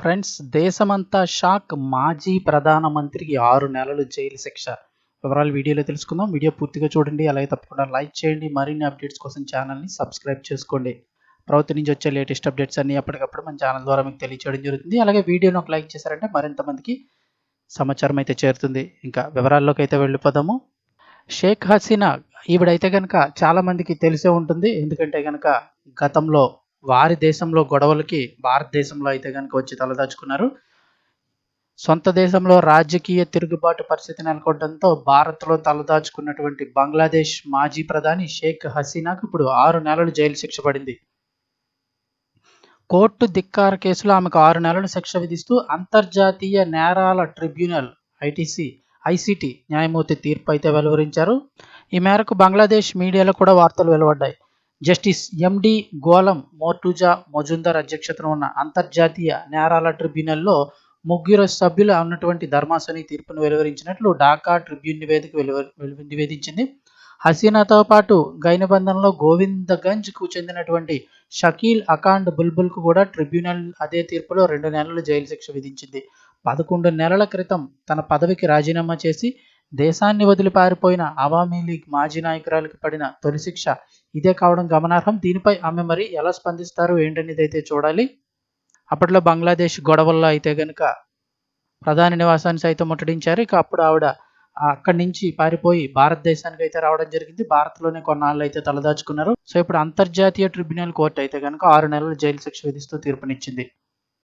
Friends దేశమంతా shock. మాజీ ప్రధానమంత్రికి ఆరు నెలలు జైలు శిక్ష. వివరాలు వీడియోలో తెలుసుకుందాం. వీడియో పూర్తిగా చూడండి. అలాగే తప్పకుండా లైక్ చేయండి. మరిన్ని అప్డేట్స్ కోసం ఛానల్ని సబ్స్క్రైబ్ చేసుకోండి. ప్రభుత్వం నుంచి వచ్చే లేటెస్ట్ అప్డేట్స్ అన్ని ఎప్పటికప్పుడు మన ఛానల్ ద్వారా మీకు తెలియచేయడం జరుగుతుంది. అలాగే వీడియోని ఒక లైక్ చేశారంటే మరింత మందికి సమాచారం అయితే చేరుతుంది. ఇంకా వివరాల్లోకి అయితే వెళ్ళిపోదాము. షేక్ హసీనా ఈవిడైతే కనుక చాలామందికి తెలిసే ఉంటుంది. ఎందుకంటే కనుక గతంలో వారి దేశంలో గొడవలకి భారతదేశంలో అయితే కనుక వచ్చి తలదాచుకున్నారు. సొంత దేశంలో రాజకీయ తిరుగుబాటు పరిస్థితి నెలకొనడంతో భారత్లో తలదాచుకున్నటువంటి బంగ్లాదేశ్ మాజీ ప్రధాని షేక్ హసీనాకు ఇప్పుడు ఆరు నెలలు జైలు శిక్ష పడింది. కోర్టు ధిక్కార కేసులో ఆమెకు ఆరు నెలలు శిక్ష విధిస్తూ అంతర్జాతీయ నేరాల ట్రిబ్యునల్ ఐటీసీ ఐసీటీ న్యాయమూర్తి తీర్పు అయితే వెలువరించారు. ఈ మేరకు బంగ్లాదేశ్ మీడియాలో కూడా వార్తలు వెలువడ్డాయి. జస్టిస్ ఎండి గోలం మోర్టుజా మొజుందర్ అధ్యక్షతన ఉన్న అంతర్జాతీయ నేరాల ట్రిబ్యునల్లో ముగ్గురు సభ్యులు ఉన్నటువంటి ధర్మాసని తీర్పును వెలువరించినట్లు ఢాకా ట్రిబ్యూన్ నివేదిక వెలువ నివేదించింది. హసీనాతో పాటు గైనబంధంలో గోవిందగంజ్కు చెందినటువంటి షకీల్ అకాండ్ బుల్బుల్కు కూడా ట్రిబ్యునల్ అదే తీర్పులో రెండు నెలలు జైలు శిక్ష విధించింది. పదకొండు నెలల క్రితం తన పదవికి రాజీనామా చేసి దేశాన్ని వదిలి పారిపోయిన అవామీ లీగ్ మాజీ నాయకురాలికి పడిన తొలి శిక్ష ఇదే కావడం గమనార్హం. దీనిపై ఆమె మరి ఎలా స్పందిస్తారు ఏంటనేది అయితే చూడాలి. అప్పట్లో బంగ్లాదేశ్ గొడవల్లో అయితే గనుక ప్రధాని నివాసాన్ని సైతం ముట్టడించారు. ఇక అప్పుడు ఆవిడ అక్కడి నుంచి పారిపోయి భారతదేశానికి అయితే రావడం జరిగింది. భారత్లోనే కొన్నాళ్ళు అయితే తలదాచుకున్నారు. సో ఇప్పుడు అంతర్జాతీయ ట్రిబ్యునల్ కోర్టు అయితే కనుక ఆరు నెలలు జైలు శిక్ష విధిస్తూ తీర్పునిచ్చింది.